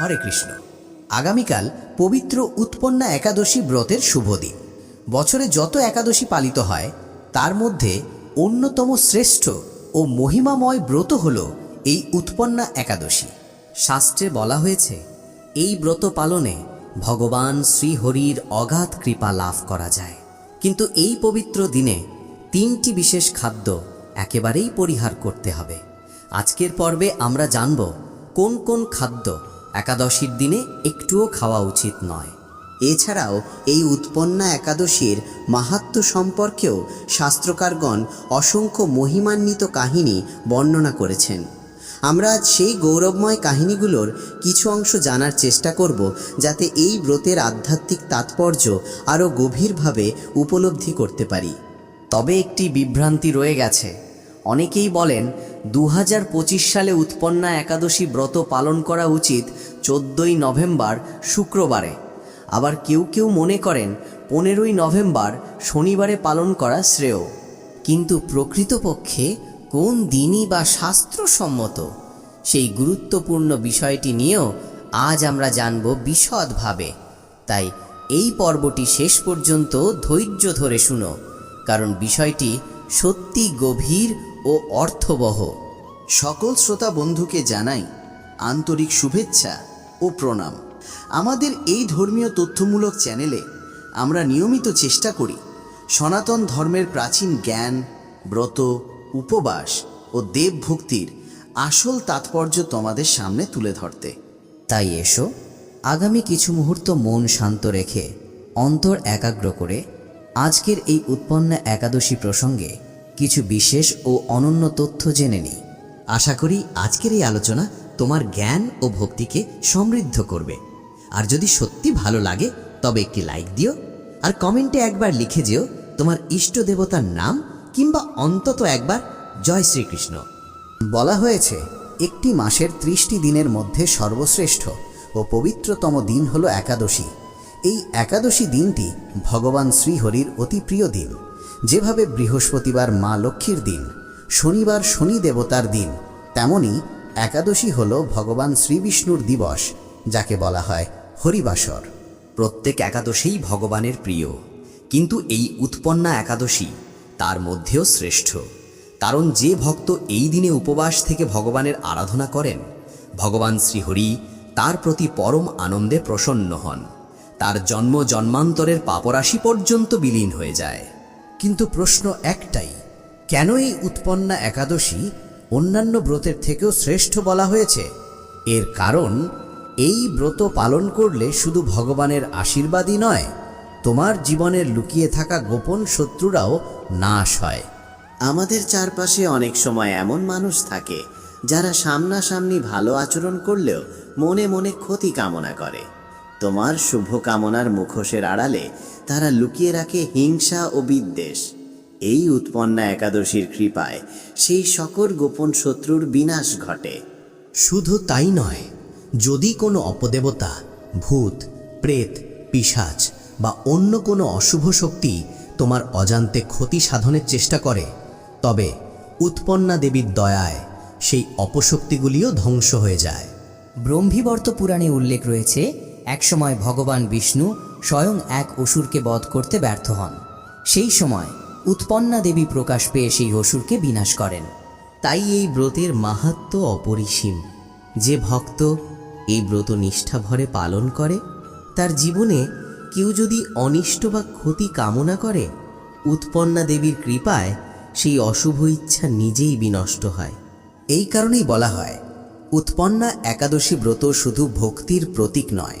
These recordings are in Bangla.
হরে কৃষ্ণ। আগামীকাল পবিত্র উৎপন্না একাদশী ব্রতের শুভ দিন। বছরে যত একাদশী পালিত হয়, তার মধ্যে অন্যতম শ্রেষ্ঠ ও মহিমাময় ব্রত হল এই উৎপন্না একাদশী। শাস্ত্রে বলা হয়েছে, এই ব্রত পালনে ভগবান শ্রীহরির অগাধ কৃপা লাভ করা যায়। কিন্তু এই পবিত্র দিনে তিনটি বিশেষ খাদ্য একেবারেই পরিহার করতে হবে। আজকের পর্বে আমরা জানব কোন কোন খাদ্য একাদশীর দিনে একটুও খাওয়া উচিত নয়। এছাড়াও এই উৎপন্না একাদশীর মাহাত্ম সম্পর্কেও শাস্ত্রকারগণ অসংখ্য মহিমান্বিত কাহিনী বর্ণনা করেছেন। আমরা আজ সেই গৌরবময় কাহিনীগুলোর কিছু অংশ জানার চেষ্টা করব, যাতে এই ব্রতের আধ্যাত্মিক তাৎপর্য আরও গভীরভাবে উপলব্ধি করতে পারি। তবে একটি বিভ্রান্তি রয়ে গেছে। অনেকেই বলেন দু হাজার পঁচিশ সালে উৎপন্না একাদশী ব্রত পালন করা উচিত চোদ্দই নভেম্বর, শুক্রবারে। আবার কেউ কেউ মনে করেন পনেরোই নভেম্বর শনিবারে পালন করা শ্রেয়। কিন্তু প্রকৃতপক্ষে কোন দিনই বা শাস্ত্রসম্মত? সেই গুরুত্বপূর্ণ বিষয়টি নিয়েও আজ আমরা জানব বিশদভাবে। তাই এই পর্বটি শেষ পর্যন্ত ধৈর্য ধরে শুনো, কারণ বিষয়টি সত্যি গভীর ও অর্থবহ। সকল শ্রোতা বন্ধুকে জানাই আন্তরিক শুভেচ্ছা ও প্রণাম। আমাদের এই ধর্মীয় তথ্যমূলক চ্যানেলে আমরা নিয়মিত চেষ্টা করি সনাতন ধর্মের প্রাচীন জ্ঞান, ব্রত, উপবাস ও দেবভক্তির আসল তাৎপর্য তোমাদের সামনে তুলে ধরতে। তাই এসো, আগামী কিছু মুহূর্ত মন শান্ত রেখে অন্তর একাগ্র করে আজকের এই উৎপন্ন একাদশী প্রসঙ্গে কিছু বিশেষ ও অনন্য তথ্য জেনে নিই। আশা করি আজকের এই আলোচনা তোমার জ্ঞান ও ভক্তিকে সমৃদ্ধ করবে। আর যদি সত্যি ভালো লাগে, তবে একটি লাইক দিও, আর কমেন্টে একবার লিখে যেও তোমার ইষ্ট দেবতার নাম কিংবা অন্তত একবার জয় শ্রীকৃষ্ণ। বলা হয়েছে, একটি মাসের ত্রিশটি দিনের মধ্যে সর্বশ্রেষ্ঠ ও পবিত্রতম দিন হল একাদশী। এই একাদশী দিনটি ভগবান শ্রীহরির অতি প্রিয় দিন। যেভাবে বৃহস্পতিবার মা লক্ষ্মীর দিন, শনিবার শনি দেবতার দিন, তেমনি একাদশী হল ভগবান শ্রীবিষ্ণুর দিবস, যাকে বলা হয় হরিবাসর। প্রত্যেক একাদশীই ভগবানের প্রিয়, কিন্তু এই উৎপন্না একাদশী তার মধ্যেও শ্রেষ্ঠ। কারণ যে ভক্ত এই দিনে উপবাস থেকে ভগবানের আরাধনা করেন, ভগবান শ্রীহরি তার প্রতি পরম আনন্দে প্রসন্ন হন। তার জন্ম জন্মান্তরের পাপরাশি পর্যন্ত বিলীন হয়ে যায়। কিন্তু প্রশ্ন একটাই, কেন এই উৎপন্না একাদশী অন্যান্য ব্রতের থেকেও শ্রেষ্ঠ বলা হয়েছে? এর কারণ, এই ব্রত পালন করলে শুধু ভগবানের আশীর্বাদই নয়, তোমার জীবনের লুকিয়ে থাকা গোপন শত্রুরাও নাশ হয়। আমাদের চারপাশে অনেক সময় এমন মানুষ থাকে, যারা সামনাসামনি ভালো আচরণ করলেও মনে মনে ক্ষতি কামনা করে। তোমার শুভ কামনার মুখোশের আড়ালে তারা লুকিয়ে রাখে হিংসা ও বিদ্বেষ। এই উৎপন্না একাদশীর কৃপায় সেই সকল গোপন শত্রুর বিনাশ ঘটে। শুধু তাই নয় যদি কোনো অপদেবতা ভূত প্রেত পিশাচ বা অন্য কোনো অশুভ শক্তি তোমার অজান্তে ক্ষতি সাধনের চেষ্টা করে তবে উৎপন্না দেবীর দয়ায় সেই অপশক্তিগুলিও ধ্বংস হয়ে যায়। ব্রহ্মীবর্ত পুরাণে উল্লেখ রয়েছে একসময় ভগবান বিষ্ণু স্বয়ং এক অসুরকে বধ করতে ব্যর্থ হন। সেই সময় উৎপন্না দেবী প্রকাশ পেয়ে সেই অসুরকে বিনাশ করেন। তাই এই ব্রতের মাহাত্ম অপরিসীম। যে ভক্ত এই ব্রত নিষ্ঠা ভরে পালন করে, তার জীবনে কেউ যদি অনিষ্ট বা ক্ষতি কামনা করে, উৎপন্না দেবীর কৃপায় সেই অশুভ ইচ্ছা নিজেই বিনষ্ট হয়। এই কারণেই বলা হয়, উৎপন্না একাদশী ব্রত শুধু ভক্তির প্রতীক নয়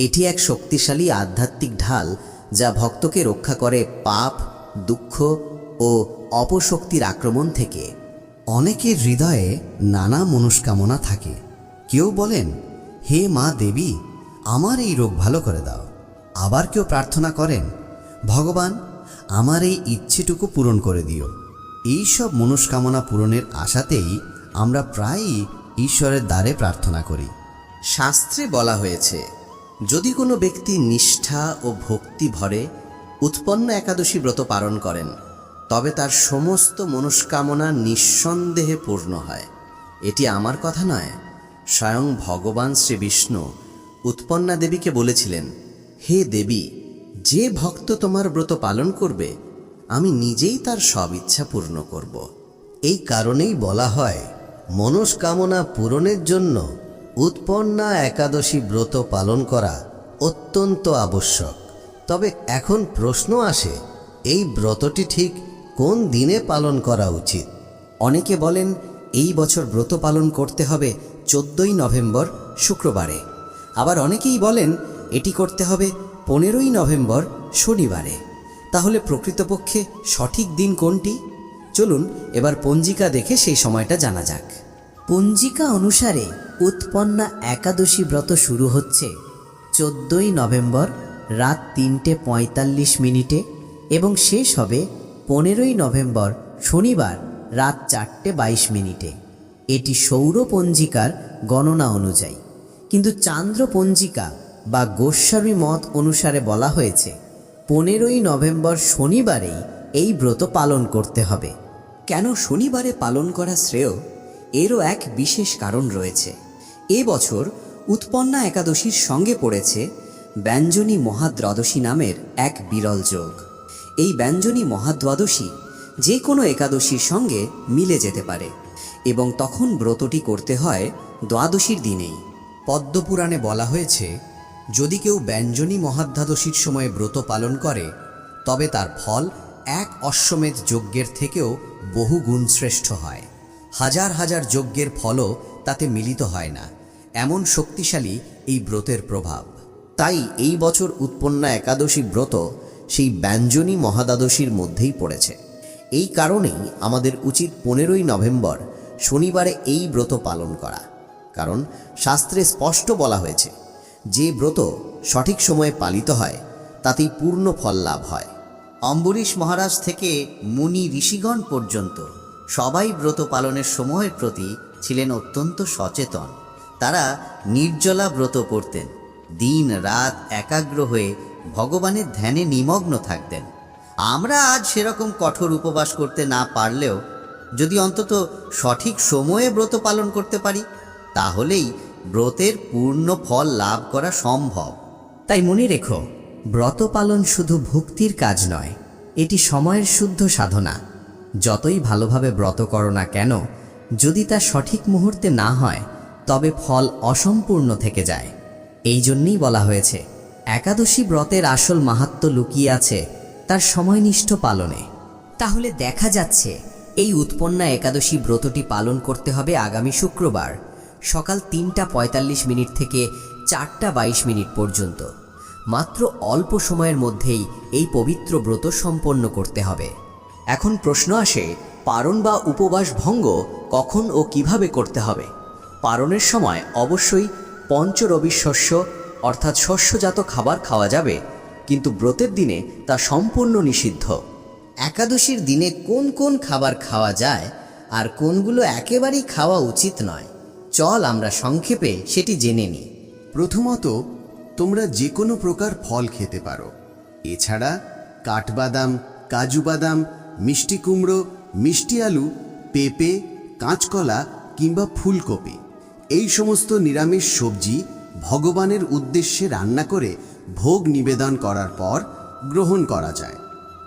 এটি এক শক্তিশালী আধ্যাত্মিক ঢাল যা ভক্তকে রক্ষা করে পাপ, দুঃখ ও অপশক্তির আক্রমণ থেকে। অনেকের হৃদয়ে নানা মনস্কামনা থাকে। কেউ বলেন, হে মা দেবী, আমার এই রোগ ভালো করে দাও। আবার কেউ প্রার্থনা করেন, ভগবান, আমার এই ইচ্ছেটুকু পূরণ করে দিও। এই সব মনস্কামনা পূরণের আশাতেই আমরা প্রায়ই ঈশ্বরের দ্বারে প্রার্থনা করি। শাস্ত্রে বলা হয়েছে যদি কোনো ব্যক্তি নিষ্ঠা ও ভক্তি ভরে উৎপন্ন একাদশী ব্রত পালন করেন, তবে তার সমস্ত মনস্কামনা নিঃসন্দেহে পূর্ণ হয়। এটি আমার কথা নয়, স্বয়ং ভগবান শ্রী বিষ্ণু উৎপন্না দেবীকে বলেছিলেন, হে দেবী, যে ভক্ত তোমার ব্রত পালন করবে, আমি নিজেই তার সব ইচ্ছা পূর্ণ করব। এই কারণেই বলা হয়, মনস্কামনা পূরণের জন্য উৎপন্না একাদশী ব্রত পালন করা অত্যন্ত আবশ্যক। তবে এখন প্রশ্ন আসে, এই ব্রতটি ঠিক কোন দিনে পালন করা উচিত? অনেকে বলেন, এই বছর ব্রত পালন করতে হবে চোদ্দই নভেম্বর শুক্রবারে। আবার অনেকেই বলেন, এটি করতে হবে পনেরোই নভেম্বর শনিবারে। তাহলে প্রকৃতপক্ষে সঠিক দিন কোনটি? চলুন এবার পঞ্জিকা দেখে সেই সময়টা জানা যাক। পঞ্জিকা অনুসারে উৎপন্না একাদশী ব্রত শুরু হচ্ছে চোদ্দোই নভেম্বর রাত তিনটে পঁয়তাল্লিশ মিনিটে এবং শেষ হবে পনেরোই নভেম্বর শনিবার রাত চারটে বাইশ মিনিটে। এটি সৌর পঞ্জিকার গণনা অনুযায়ী। কিন্তু চান্দ্র পঞ্জিকা বা গোস্বামী মত অনুসারে বলা হয়েছে, পনেরোই নভেম্বর শনিবারেই এই ব্রত পালন করতে হবে। কেন শনিবারে পালন করা শ্রেয়? এরও এক বিশেষ কারণ রয়েছে। এ বছর উৎপন্না একাদশীর সঙ্গে পড়েছে ব্যঞ্জনী মহাদ্বাদশী নামের এক বিরল যোগ। এই ব্যঞ্জনী মহাদ্বাদশী যে কোনো একাদশীর সঙ্গে মিলে যেতে পারে এবং তখন ব্রতটি করতে হয় দ্বাদশীর দিনেই। পদ্মপুরাণে বলা হয়েছে, যদি কেউ ব্যঞ্জনী মহাদ্বাদশীর সময়ে ব্রত পালন করে, তবে তার ফল এক অশ্বমেধ যজ্ঞের থেকেও বহু গুণ শ্রেষ্ঠ হয়। হাজার হাজার যজ্ঞের ফলও তাতে মিলিত হয় না। এমন শক্তিশালী এই ব্রতের প্রভাব। তাই এই বছর উৎপন্না একাদশী ব্রত সেই ব্যঞ্জনী মহাদ্বাদশীর মধ্যেই পড়েছে। এই কারণেই আমাদের উচিত পনেরোই নভেম্বর শনিবারে এই ব্রত পালন করা। কারণ শাস্ত্রে স্পষ্ট বলা হয়েছে, যে ব্রত সঠিক সময়ে পালিত হয়, তাতেই পূর্ণ ফল লাভ হয়। অম্বরীশ মহারাজ থেকে মুনি ঋষিগণ পর্যন্ত সবাই ব্রত পালনের সময়ের প্রতি ছিলেন অত্যন্ত সচেতন। তারা নির্জলা ব্রত করতেন দিন রাত একাগ্র হয়ে ভগবানের ধ্যানে নিমগ্ন থাকতেন। আমরা আজ সেরকম কঠোর উপবাস করতে না পারলেও যদি অন্তত সঠিক সময়ে ব্রত পালন করতে পারি, তাহলেই ব্রতের পূর্ণ ফল লাভ করা সম্ভব। তাই মনে রেখো, ব্রত পালন শুধু ভক্তির কাজ নয়, এটি সময়ের শুদ্ধ সাধনা। যতই ভালোভাবে ব্রত করো না কেন, যদি তা সঠিক মুহূর্তে না হয় তবে ফল অসম্পূর্ণ থেকে যায়। এই জন্যই বলা হয়েছে, একাদশী ব্রতের আসল মাহাত্ম লুকিয়ে আছে তার সময়নিষ্ঠ পালনে। তাহলে দেখা যাচ্ছে, এই উৎপন্না একাদশী ব্রতটি পালন করতে হবে আগামী শুক্রবার, সকাল তিনটা পঁয়তাল্লিশ মিনিট থেকে চারটা বাইশ মিনিট পর্যন্ত। মাত্র অল্প সময়ের মধ্যেই এই পবিত্র ব্রত সম্পন্ন করতে হবে। এখন প্রশ্ন আসে, পারণ বা উপবাস ভঙ্গ কখন ও কীভাবে করতে হবে? পারণের সময় অবশ্যই পঞ্চরবি শস্য, অর্থাৎ শস্যজাত খাবার খাওয়া যাবে, কিন্তু ব্রতের দিনে তা সম্পূর্ণ নিষিদ্ধ। একাদশীর দিনে কোন কোন খাবার খাওয়া যায় আর কোনগুলো একেবারেই খাওয়া উচিত নয়, চল আমরা সংক্ষেপে সেটি জেনে নিই। প্রথমত, তোমরা যে কোনো প্রকার ফল খেতে পারো। এছাড়া কাঠবাদাম কাজু বাদাম মিষ্টি কুমড়ো, মিষ্টি আলু, পেঁপে, কাঁচকলা কিংবা ফুলকপি। এই সমস্ত নিরামিষ সবজি ভগবানের উদ্দেশ্যে রান্না করে ভোগ নিবেদন করার পর গ্রহণ করা যায়।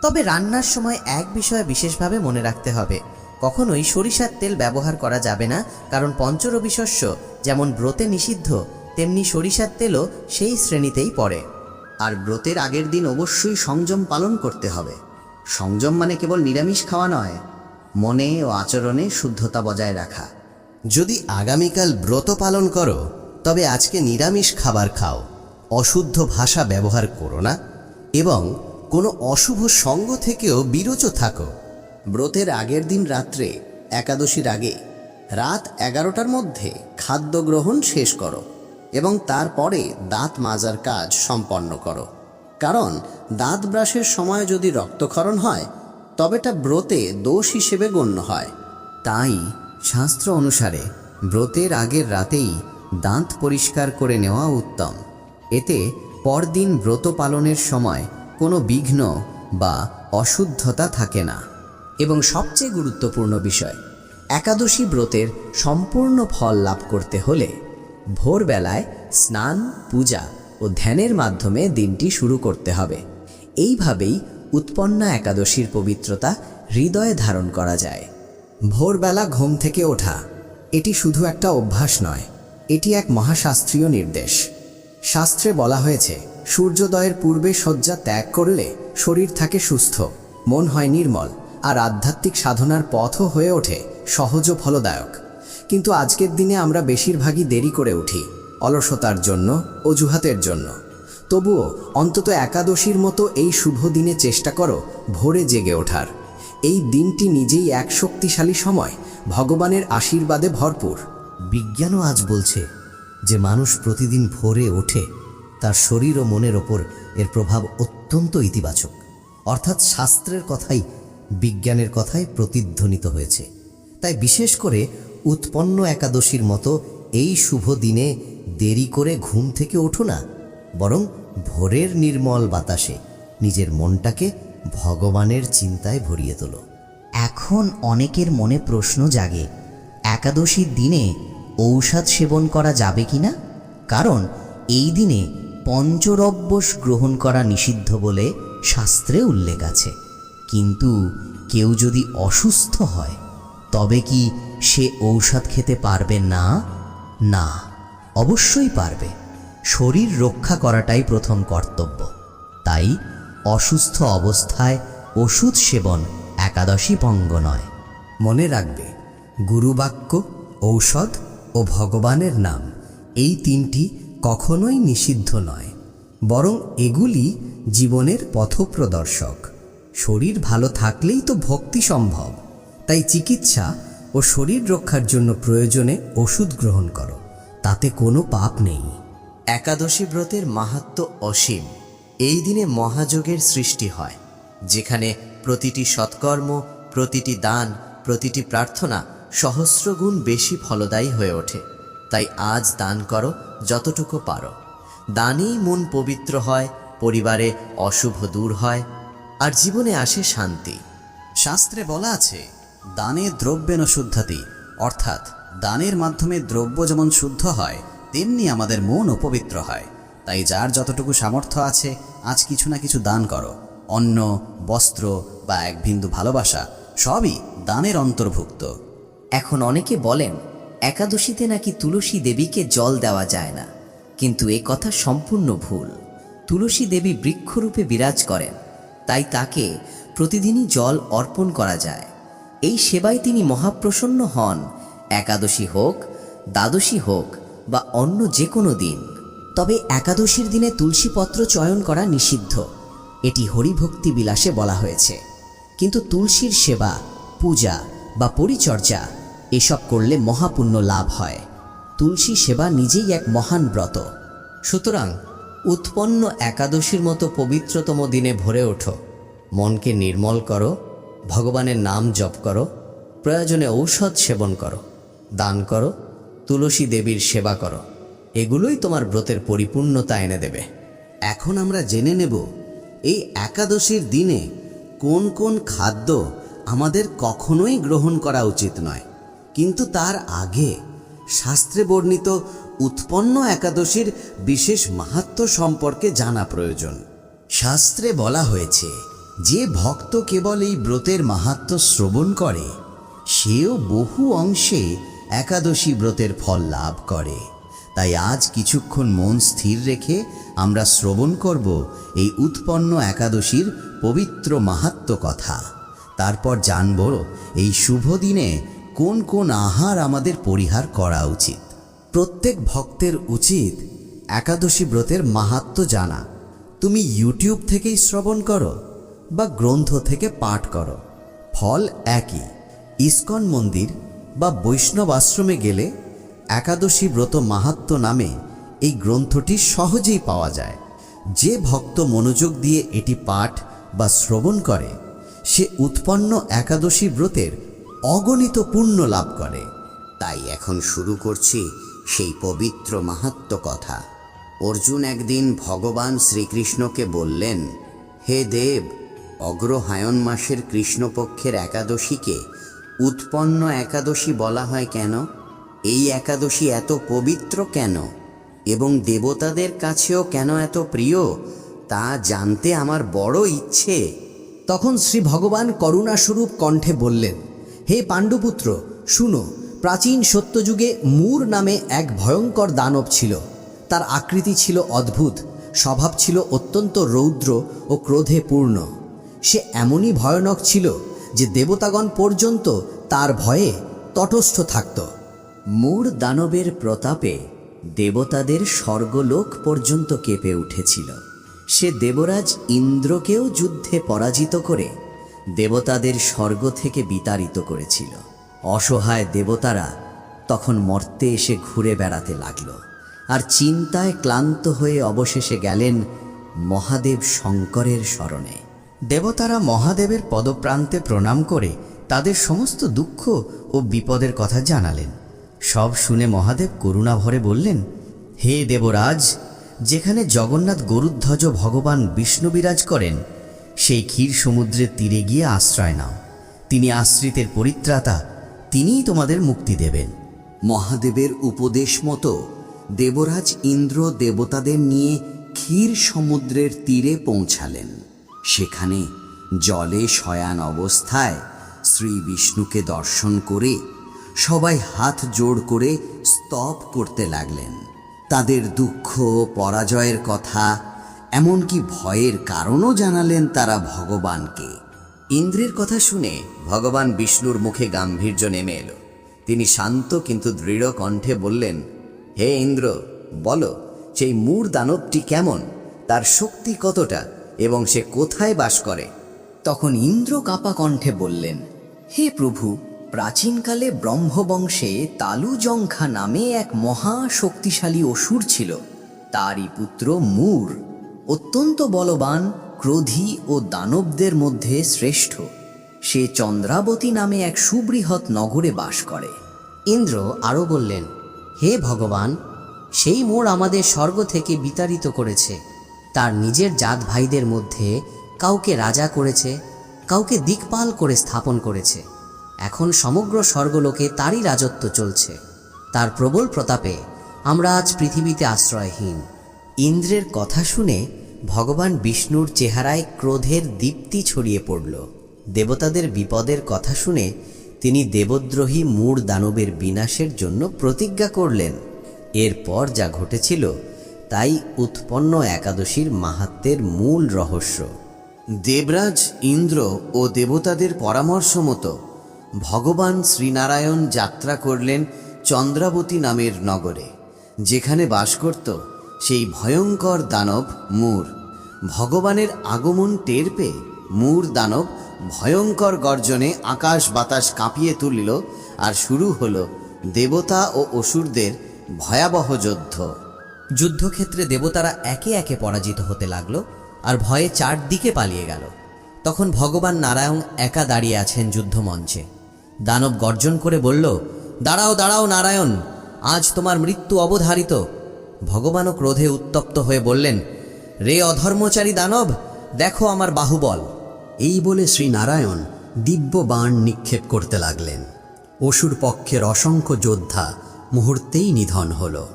তবে রান্নার সময় এক বিষয়ে বিশেষভাবে মনে রাখতে হবে। কখনোই সরিষার তেল ব্যবহার করা যাবে না কারণ পঞ্চরবি শস্য যেমন ব্রতে নিষিদ্ধ তেমনি সরিষার তেলও সেই শ্রেণীতেই পড়ে। আর ব্রতের আগের দিন অবশ্যই সংযম পালন করতে হবে। সংযম মানে কেবল নিরামিষ খাওয়া নয় মনে ও আচরণে শুদ্ধতা বজায় রাখা। যদি আগামীকাল ব্রত পালন করো, তবে আজকে নিরামিষ খাবার খাও। অশুদ্ধ ভাষা ব্যবহার করো না, এবং কোনো অশুভ সঙ্গ থেকেও বিরত থাকো। ব্রতের আগের দিন রাত্রে, একাদশীর আগে, রাত এগারোটার মধ্যে খাদ্য গ্রহণ শেষ করো, এবং তারপরে দাঁত মাজার কাজ সম্পন্ন করো। কারণ দাঁত ব্রাশের সময় যদি রক্তক্ষরণ হয় তবে তা ব্রতে দোষ হিসেবে গণ্য হয়। তাই শাস্ত্র অনুসারে, ব্রতের আগের রাতেই দাঁত পরিষ্কার করে নেওয়া উত্তম। এতে পরদিন ব্রত পালনের সময় কোনো বিঘ্ন বা অশুদ্ধতা থাকে না। এবং সবচেয়ে গুরুত্বপূর্ণ বিষয়, একাদশী ব্রতের সম্পূর্ণ ফল লাভ করতে হলে ভোরবেলায় স্নান, পূজা ও ধ্যানের মাধ্যমে দিনটি শুরু করতে হবে। এইভাবেই উৎপন্না একাদশীর পবিত্রতা হৃদয়ে ধারণ করা যায়। ভোরবেলা ঘুম থেকে ওঠা। এটি শুধু একটা অভ্যাস নয়, এটি এক মহাশাস্ত্রীয় নির্দেশ। শাস্ত্রে বলা হয়েছে, সূর্যোদয়ের পূর্বে শয্যা ত্যাগ করলে শরীর থাকে সুস্থ, মন হয় নির্মল, আর আধ্যাত্মিক সাধনার পথও হয়ে ওঠে সহজ ও ফলদায়ক। কিন্তু আজকের দিনে আমরা বেশিরভাগই দেরি করে উঠি, অলসতার জন্য, অজুহাতের জন্য। তবুও অন্তত একাদশীর মতো এই শুভ দিনে চেষ্টা করো, ভোরে জেগে ওঠার। এই দিনটি নিজেই এক শক্তিশালী সময়, ভগবানের আশীর্বাদে ভরপুর। বিজ্ঞানও আজ বলছে যে মানুষ প্রতিদিন ভোরে ওঠে, তার শরীর ও মনের ওপর এর প্রভাব অত্যন্ত ইতিবাচক। অর্থাৎ শাস্ত্রের কথাই বিজ্ঞানের কথায় প্রতিধ্বনিত হয়েছে। তাই বিশেষ করে উৎপন্ন একাদশীর মতো এই শুভ দিনে দেরি করে ঘুম থেকে ওঠো না, বরং ভোরের নির্মল বাতাসে নিজের মনটাকে ভগবানের চিন্তায় ভরিয়ে তোলো। এখন অনেকের মনে প্রশ্ন জাগে একাদশীর দিনে ঔষধ সেবন করা যাবে কি না কারণ এই দিনে পঞ্চরব্বস গ্রহণ করা নিষিদ্ধ বলে শাস্ত্রে উল্লেখ আছে। কিন্তু কেউ যদি অসুস্থ হয়, তবে কি সে ঔষধ খেতে পারবে না? না, অবশ্যই পারবে। শরীর রক্ষা করাটাই প্রথম কর্তব্য। তাই অসুস্থ অবস্থায় ওষুধ সেবন একাদশী ভঙ্গ নয়। মনে রাখবে, গুরুবাক্য, ঔষধ ও ভগবানের নাম এই তিনটি কখনোই নিষিদ্ধ নয়, বরং এগুলি জীবনের পথপ্রদর্শক। শরীর ভালো থাকলেই তো ভক্তি সম্ভব, তাই চিকিৎসা ও শরীর রক্ষার জন্য প্রয়োজনে ওষুধ গ্রহণ করো, তাতে কোনো পাপ নেই। একাদশী ব্রতের মাহাত্ম অসীম। এই দিনে মহাযোগের সৃষ্টি হয়, যেখানে প্রতিটি সৎকর্ম, প্রতিটি দান, প্রতিটি প্রার্থনা সহস্রগুণ বেশি ফলদায়ী হয়ে ওঠে। তাই আজ দান করো যতটুকু পারো। দানেই মন পবিত্র হয়, পরিবারে অশুভ দূর হয়, আর জীবনে আসে শান্তি। শাস্ত্রে বলা আছে, দানে দ্রব্যেন শুদ্ধাতি অর্থাৎ দানের মাধ্যমে দ্রব্য যেমন শুদ্ধ হয়, তেমনি আমাদের মনও পবিত্র হয়। তাই যার যতটুকু সামর্থ্য আছে, আজ কিছু না কিছু দান করো। অন্ন, বস্ত্র বা এক বিন্দু ভালোবাসা, সবই দানের অন্তর্ভুক্ত। এখন অনেকে বলেন, একাদশীতে নাকি তুলসী দেবীকে জল দেওয়া যায় না। কিন্তু এ কথা সম্পূর্ণ ভুল। তুলসী দেবী বৃক্ষরূপে বিরাজ করেন, তাই তাকে প্রতিদিনই জল অর্পণ করা যায়। এই সেবায় তিনি মহাপ্রসন্ন হন। একাদশী হোক, দ্বাদশী হোক বা অন্য যে কোনো দিন। তবে একাদশীর দিনে তুলসীপত্র চয়ন করা নিষিদ্ধ। এটি হরিভক্তি বিলাসে বলা হয়েছে। কিন্তু তুলসীর সেবা, পূজা বা পরিচর্যা এসব করলে মহাপুণ্য লাভ হয়। তুলসী সেবা নিজেই এক মহান ব্রত। সুতরাং উৎপন্ন একাদশীর মতো পবিত্রতম দিনে ভরে ওঠো। মনকে নির্মল করো, ভগবানের নাম জপ করো, প্রয়োজনে ঔষধ সেবন করো, দান করো, তুলসী দেবীর সেবা করো। এগুলোই তোমার ব্রতের পরিপূর্ণতা এনে দেবে। এখন আমরা জেনে নেব, এই একাদশীর দিনে কোন কোন খাদ্য আমাদের কখনোই গ্রহণ করা উচিত নয়। কিন্তু তার আগে শাস্ত্রে বর্ণিত উৎপন্ন একাদশীর বিশেষ মাহাত্ম্য সম্পর্কে জানা প্রয়োজন। শাস্ত্রে বলা হয়েছে, যে ভক্ত কেবল এই ব্রতের মাহাত্ম শ্রবণ করে, সেও বহু অংশে একাদশী ব্রতের ফল লাভ করে। তাই আজ কিছুক্ষণ মন স্থির রেখে আমরা শ্রবণ করব এই উৎপন্ন একাদশীর পবিত্র মাহাত্ম কথা। তারপর জানব, এই শুভ দিনে কোন কোন আহার আমাদের পরিহার করা উচিত। প্রত্যেক ভক্তের উচিত একাদশী ব্রতের মাহাত্ম জানা। তুমি ইউটিউব থেকেই শ্রবণ করো বা গ্রন্থ থেকে পাঠ করো। ফল একই। ইস্কন মন্দির বা বৈষ্ণব আশ্রমে গেলে একাদশী ব্রত মাহাত্ম্য নামে এই গ্রন্থটি সহজেই পাওয়া যায়। যে ভক্ত মনোযোগ দিয়ে এটি পাঠ বা শ্রবণ করে, সে উৎপন্ন একাদশী ব্রতের অগণিত পুণ্য লাভ করে। তাই এখন শুরু করছি সেই পবিত্র মাহাত্ম কথা। অর্জুন একদিন ভগবান শ্রীকৃষ্ণকে বললেন, হে দেব, অগ্রহায়ণ মাসের কৃষ্ণপক্ষের একাদশীকে উৎপন্ন একাদশী বলা হয় কেন? এই একাদশী এত পবিত্র কেন? এবং দেবতাদের কাছেও কেন এত প্রিয়? তা জানতে আমার বড় ইচ্ছে। তখন শ্রী ভগবান করুণাস্বরূপ কণ্ঠে বললেন, হে পাণ্ডুপুত্র, শুনো, প্রাচীন সত্যযুগে মূর নামে এক ভয়ঙ্কর দানব ছিল। তার আকৃতি ছিল অদ্ভুত, স্বভাব ছিল অত্যন্ত রৌদ্র ও ক্রোধে পূর্ণ। সে এমনই ভয়ানক ছিল যে দেবতাগণ পর্যন্ত তার ভয়ে তটস্থ থাকত। মূর দানবের প্রতাপে দেবতাদের স্বর্গলোক পর্যন্ত কেঁপে উঠেছিল। সে দেবরাজ ইন্দ্রকেও যুদ্ধে পরাজিত করে দেবতাদের স্বর্গ থেকে বিতাড়িত করেছিল। অসহায় দেবতারা তখন মর্তে এসে ঘুরে বেড়াতে লাগল আর চিন্তায় ক্লান্ত হয়ে অবশেষে গেলেন মহাদেব শঙ্করের শরণে দেবতারা মহাদেবের পদপ্রান্তে প্রণাম করে তাদের সমস্ত দুঃখ ও বিপদের কথা জানালেন। সব শুনে মহাদেব করুণা ভরে বললেন, হে দেবরাজ, যেখানে জগন্নাথ গরুধ্বজ ভগবান বিষ্ণু বিরাজ করেন, সেই ক্ষীর সমুদ্রের তীরে গিয়ে আশ্রয় নাও। তিনি আশ্রিতের পরিত্রাতা, তিনিই তোমাদের মুক্তি দেবেন। মহাদেবের উপদেশ মতো দেবরাজ ইন্দ্র দেবতাদের নিয়ে ক্ষীর সমুদ্রের তীরে পৌঁছালেন। সেখানে জলে শয়ান অবস্থায় শ্রী বিষ্ণুকে দর্শন করে সবাই হাত জোড় করে স্তব করতে লাগলেন। তাদের দুঃখ পরাজয়ের কথা, এমনকি ভয়ের কারণও জানালেন তারা ভগবানকে। ইন্দ্রের কথা শুনে ভগবান বিষ্ণুর মুখে গাম্ভীর্য নেমে এলো। তিনি শান্ত কিন্তু দৃঢ় কণ্ঠে বললেন, হে ইন্দ্র, বলো, সেই মূর দানবটি কেমন? তার শক্তি কতটা এবং সে কোথায় বাস করে? তখন ইন্দ্র কাপা কণ্ঠে বললেন, হে প্রভু প্রাচীনকালে ব্রহ্মবংশে তালুজঙ্খা নামে এক মহা শক্তিশালী অসুর ছিল। তারই পুত্র মূর, অত্যন্ত বলবান, ক্রোধী ও দানবদের মধ্যে শ্রেষ্ঠ। সে চন্দ্রাবতী নামে এক সুবৃহৎ নগরে বাস করে। ইন্দ্র আরও বললেন, হে ভগবান, সেই মোড় আমাদের স্বর্গ থেকে বিতাড়িত করেছে। তার নিজের জাত ভাইদের মধ্যে কাউকে রাজা করেছে, কাউকে দিকপাল করে স্থাপন করেছে। এখন সমগ্র স্বর্গলোকে তারই রাজত্ব চলছে। তার প্রবল প্রতাপে আমরা আজ পৃথিবীতে আশ্রয়হীন। ইন্দ্রের কথা শুনে ভগবান বিষ্ণুর চেহারায় ক্রোধের দীপ্তি ছড়িয়ে পড়ল। দেবতাদের বিপদের কথা শুনে তিনি দেবদ্রোহী মূর দানবের বিনাশের জন্য প্রতিজ্ঞা করলেন। এরপর যা ঘটেছিল, তাই উৎপন্ন একাদশীর মাহাত্মের মূল রহস্য। দেবরাজ, ইন্দ্র ও দেবতাদের পরামর্শ মতো ভগবান শ্রীনারায়ণ যাত্রা করলেন চন্দ্রাবতী নামের নগরে, যেখানে বাস করত সেই ভয়ঙ্কর দানব মূর। ভগবানের আগমন টের পেয়ে মূর দানব ভয়ঙ্কর গর্জনে আকাশ বাতাস কাঁপিয়ে তুলিল আর শুরু হলো দেবতা ও অসুরদের ভয়াবহ যুদ্ধ। যুদ্ধক্ষেত্রে দেবতারা একে একে পরাজিত হতে লাগল আর ভয়ে চারদিকে পালিয়ে গেল। তখন ভগবান নারায়ণ একা দাঁড়িয়ে আছেন যুদ্ধমঞ্চে। দানব গর্জন করে বলল, দাঁড়াও দাঁড়াও নারায়ণ, আজ তোমার মৃত্যু অবধারিত। ভগবানও ক্রোধে উত্তপ্ত হয়ে বললেন, রে অধর্মচারী দানব, দেখো আমার বাহুবল। এই বলে শ্রীনারায়ণ দিব্য বাণ নিক্ষেপ করতে লাগলেন। অসুর পক্ষের অসংখ্য যোদ্ধা মুহূর্তেই নিধন হল।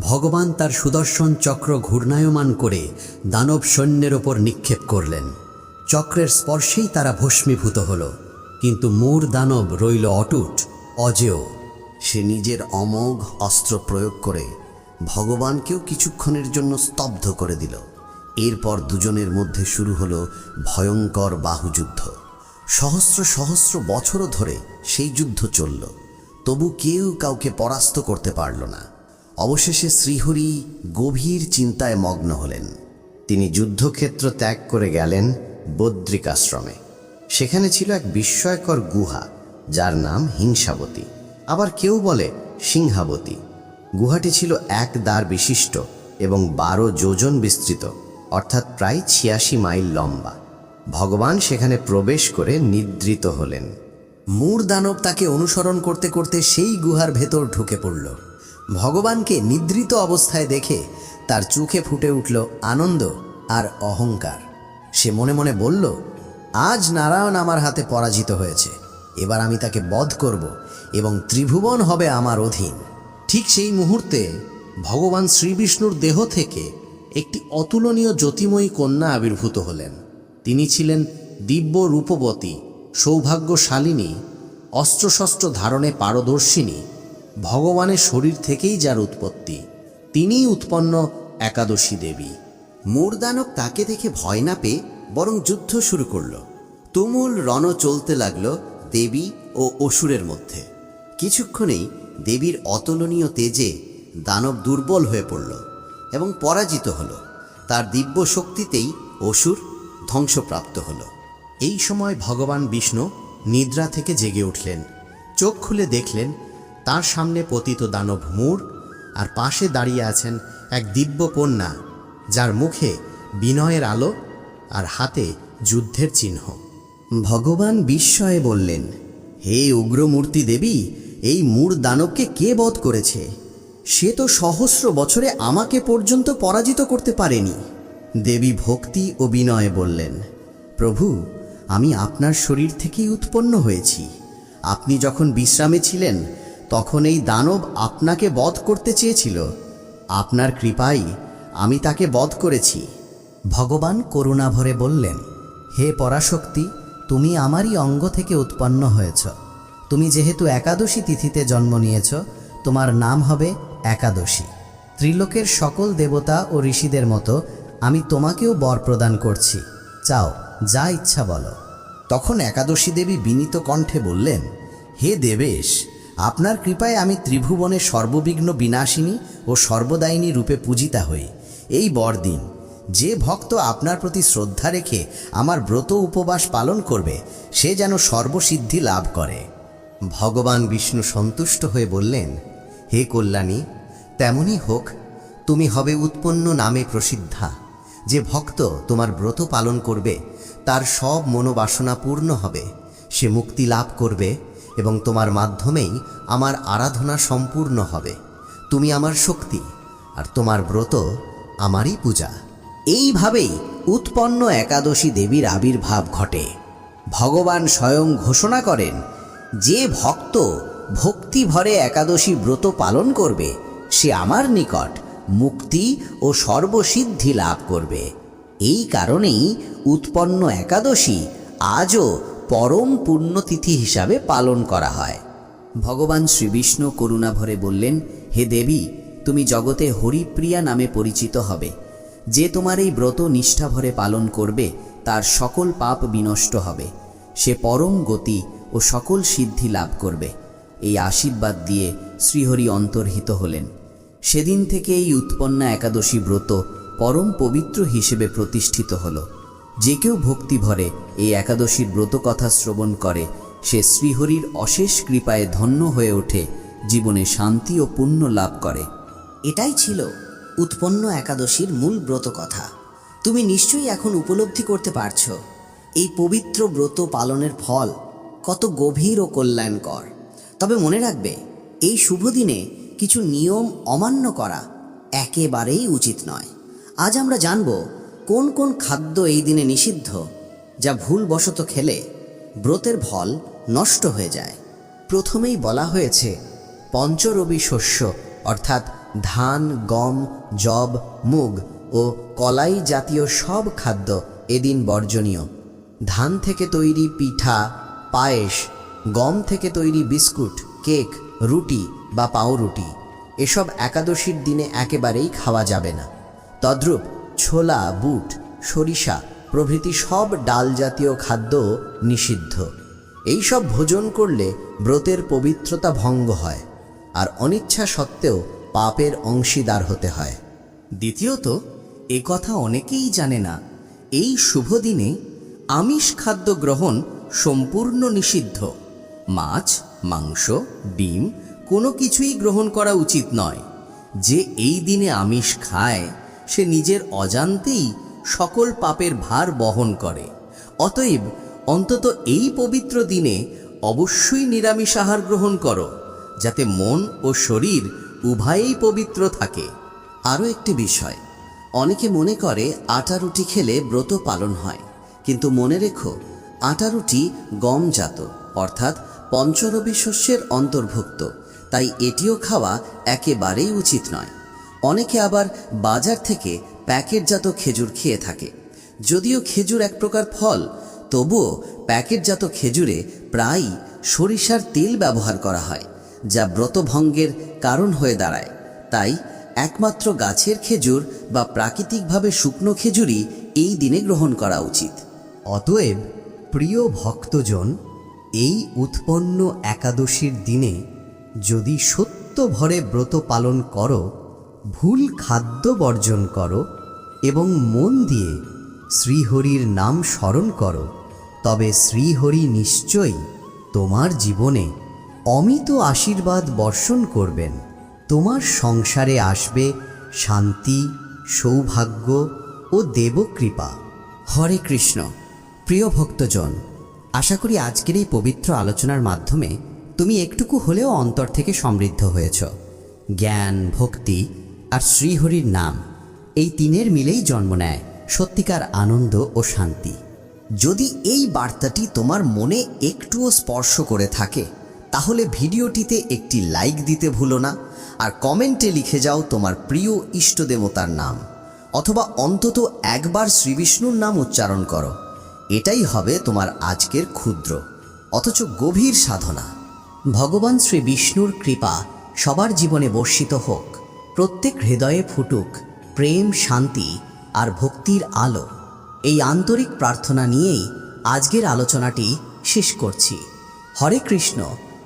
ভগবান তার সুদর্শন চক্র ঘূর্ণায়মান করে দানব সৈন্যের ওপর নিক্ষেপ করলেন। চক্রের স্পর্শেই তারা ভস্মীভূত হল। কিন্তু মূর দানব রইল অটুট, অজেয়। সে নিজের অমোঘ অস্ত্র প্রয়োগ করে ভগবানকেও কিছুক্ষণের জন্য স্তব্ধ করে দিল। এরপর দুজনের মধ্যে শুরু হলো ভয়ঙ্কর বাহুযুদ্ধ। সহস্র সহস্র বছরও ধরে সেই যুদ্ধ চলল। তবু কেউ কাউকে পরাস্ত করতে পারল না। অবশেষে শ্রীহরি গভীর চিন্তায় মগ্ন হলেন। তিনি যুদ্ধক্ষেত্র ত্যাগ করে গেলেন বদ্রিকাশ্রমে। সেখানে ছিল এক বিস্ময়কর গুহা, যার নাম হিংসাবতী। আবার কেউ বলে সিংহাবতী। গুহাটি ছিল এক দ্বার বিশিষ্ট এবং বারো যোজন বিস্তৃত, অর্থাৎ প্রায় ছিয়াশি মাইল লম্বা। ভগবান সেখানে প্রবেশ করে নিদ্রিত হলেন। মূর দানব তাকে অনুসরণ করতে করতে সেই গুহার ভেতর ঢুকে পড়ল। ভগবানকে নিদ্রিত অবস্থায় দেখে তার চোখে ফুটে উঠল আনন্দ আর অহংকার। সে মনে মনে বলল আজ নারায়ণ আমার হাতে পরাজিত হয়েছে। এবার আমি তাকে বধ করব এবং ত্রিভুবন হবে আমার অধীন। ঠিক সেই মুহূর্তে ভগবান শ্রীবিষ্ণুর দেহ থেকে একটি অতুলনীয় জ্যোতিময়ী কন্যা আবির্ভূত হলেন। তিনি ছিলেন দিব্য রূপবতী, সৌভাগ্যশালিনী, অস্ত্রশস্ত্র ধারণে পারদর্শিনী, ভগবানের শরীর থেকেই যার উৎপত্তি। তিনিই উৎপন্ন একাদশী দেবী। মূর্দানব তাকে দেখে ভয় না পেয়ে বরং যুদ্ধ শুরু করল। তুমুল রণ চলতে লাগল দেবী ও অসুরের মধ্যে। কিছুক্ষণেই দেবীর অতুলনীয় তেজে দানব দুর্বল হয়ে পড়ল এবং পরাজিত হলো। তার দিব্য শক্তিতেই অসুর ধ্বংসপ্রাপ্ত হলো। এই সময় ভগবান বিষ্ণু নিদ্রা থেকে জেগে উঠলেন। চোখ খুলে দেখলেন, তার সামনে পতিত দানব মূর আর পাশে দাঁড়িয়ে আছেন এক দিব্য কন্যা যার মুখে বিনয়ের আলো আর হাতে যুদ্ধের চিহ্ন। ভগবান বিস্ময়ে বললেন, হে উগ্রমূর্তি দেবী, এই মূর দানবকে কে বধ করেছে? সে তো সহস্র বছরে আমাকে পর্যন্ত পরাজিত করতে পারেনি। দেবী ভক্তি ও বিনয়ে বললেন, প্রভু, আমি আপনার শরীর থেকেই উৎপন্ন হয়েছি। আপনি যখন বিশ্রামে ছিলেন, তখন এই দানব আপনাকে বধ করতে চেয়েছিল। আপনার কৃপাই আমি তাকে বধ করেছি। ভগবান করুণা ভরে বললেন, হে পরাশক্তি, তুমি আমারই অঙ্গ থেকে উৎপন্ন হয়েছ। তুমি যেহেতু একাদশী তিথিতে জন্ম নিয়েছ, তোমার নাম হবে একাদশী। ত্রিলোকের সকল দেবতা ও ঋষিদের মতো আমি তোমাকেও বর প্রদান করছি। চাও, যা ইচ্ছা বলো। তখন একাদশী দেবী বিনীত কণ্ঠে বললেন, হে দেবেশ, আপনার কৃপায় আমি ত্রিভুবনে সর্ববিঘ্ন বিনাশিনী ও সর্বদায়িনী রূপে পূজিতা হই। এই বরদিন যে ভক্ত আপনার প্রতি শ্রদ্ধা রেখে আমার ব্রত উপবাস পালন করবে, সে যেন সর্বসিদ্ধি লাভ করে। ভগবান বিষ্ণু সন্তুষ্ট হয়ে বললেন, হে কল্যাণী, তেমনই হোক, তুমি হবে উৎপন্ন নামে প্রসিদ্ধা। যে ভক্ত তোমার ব্রত পালন করবে, তার সব মনোবাসনা পূর্ণ হবে। সে মুক্তি লাভ করবে এবং তোমার মাধ্যমেই আমার আরাধনা সম্পূর্ণ হবে। তুমি আমার শক্তি, আর তোমার ব্রত আমারই পূজা। এইভাবেই উৎপন্ন একাদশী দেবীর আবির্ভাব ঘটে। ভগবান স্বয়ং ঘোষণা করেন, যে ভক্ত ভক্তি ভরে একাদশী ব্রত পালন করবে, সে আমার নিকট মুক্তি ও সর্বসিদ্ধি লাভ করবে। এই কারণেই উৎপন্ন একাদশী আজও পরম পুণ্যতিথি হিসাবে পালন করা হয়। ভগবান শ্রীবিষ্ণু করুণা ভরে বললেন, হে দেবী, তুমি জগতে হরিপ্রিয়া নামে পরিচিত হবে। যে তোমার এই ব্রত নিষ্ঠাভরে পালন করবে, তার সকল পাপ বিনষ্ট হবে। সে পরম গতি ও সকল সিদ্ধি লাভ করবে। এই আশীর্বাদ দিয়ে শ্রীহরি অন্তর্হিত হলেন। সেদিন থেকে এই উৎপন্না একাদশী ব্রত পরম পবিত্র হিসেবে প্রতিষ্ঠিত হল। যে কেউ ভক্তি ভরে এই একাদশীর ব্রত কথা শ্রবণ করে, সে শ্রীহরির অশেষ কৃপায় ধন্য হয়ে ওঠে, জীবনে শান্তি ও পুণ্য লাভ করে। এটাই ছিল উৎপন্ন একাদশীর মূল ব্রত কথা। তুমি নিশ্চয়ই এখন উপলব্ধি করতে পারছ। এই পবিত্র ব্রত পালনের ফল কত গভীর ও কল্যাণকর। তবে মনে রাখবে, এই শুভ দিনে কিছু নিয়ম অমান্য করা একেবারেই উচিত নয়। আজ আমরা জানব, কোন কোন খাদ্য এই দিনে নিষিদ্ধ, যা ভুলবশত খেলে ব্রতের ফল নষ্ট হয়ে যায়। প্রথমেই বলা হয়েছে, পঞ্চরবি শস্য, অর্থাৎ ধান, গম জব মুগ ও কলাই জাতীয় সব খাদ্য এদিন বর্জনীয়। ধান থেকে তৈরি পিঠা, পায়েস, গম থেকে তৈরি বিস্কুট, কেক, রুটি বা পাউরুটি, এসব একাদশীর দিনে একেবারেই খাওয়া যাবে না। তদ্রূপ ছোলা, বুট, সরিষা প্রভৃতি সব ডাল জাতীয় খাদ্য নিষিদ্ধ। এইসব ভোজন করলে ব্রতের পবিত্রতা ভঙ্গ হয়। আর অনিচ্ছা সত্ত্বেও পাপের অংশীদার হতে হয়। দ্বিতীয়ত, এ কথা অনেকেই জানে না। এই শুভ দিনে আমিষ খাদ্য গ্রহণ সম্পূর্ণ নিষিদ্ধ। মাছ, মাংস, ডিম কোনো কিছুই গ্রহণ করা উচিত নয়। যে এই দিনে আমিষ খায়, সে নিজের অজান্তেই সকল পাপের ভার বহন করে। অতএব, অন্তত এই পবিত্র দিনে অবশ্যই নিরামিষ আহার গ্রহণ করো, যাতে মন ও শরীর উভয়েই পবিত্র থাকে। আরও একটি বিষয়, অনেকে মনে করে আটা রুটি খেলে ব্রত পালন হয়, কিন্তু মনে রেখো, আটা রুটি গমজাত, অর্থাৎ পঞ্চরবি শস্যের অন্তর্ভুক্ত, তাই এটিও খাওয়া একেবারেই উচিত নয়। অনেকে আবার বাজার থেকে প্যাকেটজাত খেজুর খেয়ে থাকে। যদিও খেজুর এক প্রকার ফল, তবুও প্যাকেটজাত খেজুরে প্রায়ই সরিষার তেল ব্যবহার করা হয়। যা ব্রতভঙ্গের কারণ হয়ে দাঁড়ায়। তাই একমাত্র গাছের খেজুর বা প্রাকৃতিকভাবে শুকনো খেজুরই এই দিনে গ্রহণ করা উচিত। অতএব প্রিয় ভক্তজন, এই উৎপন্ন একাদশীর দিনে যদি সত্য ভরে ব্রত পালন করো, ভুল খাদ্য বর্জন করো এবং মন দিয়ে শ্রীহরির নাম স্মরণ করো, তবে শ্রীহরি নিশ্চয়ই তোমার জীবনে অমিত আশীর্বাদ বর্ষণ করবেন। তোমার সংসারে আসবে শান্তি, সৌভাগ্য ও দেবকৃপা। হরে কৃষ্ণ। প্রিয় ভক্তজন, আশা করি আজকের এই পবিত্র আলোচনার মাধ্যমে তুমি একটুকু হলেও অন্তর থেকে সমৃদ্ধ হয়েছ। জ্ঞান, ভক্তি আর শ্রীহরির নাম, এই তিনের মিলেই জন্ম নেয় সত্যিকার আনন্দ ও শান্তি। যদি এই বার্তাটি তোমার মনে একটুও স্পর্শ করে থাকে তাহলে ভিডিওটিতে একটি লাইক দিতে ভুলো না আর কমেন্টে লিখে যাও তোমার প্রিয় ইষ্ট দেবতার নাম অথবা অন্তত একবার শ্রীবিষ্ণুর নাম উচ্চারণ করো। এটাই হবে তোমার আজকের ক্ষুদ্র, অথচ গভীর সাধনা। ভগবান শ্রী বিষ্ণুর কৃপা সবার জীবনে বর্ষিত হোক, প্রত্যেক হৃদয়ে ফুটুক, প্রেম, শান্তি আর ভক্তির আলো। এই আন্তরিক প্রার্থনা নিয়েই আজকের আলোচনাটি শেষ করছি। হরে কৃষ্ণ।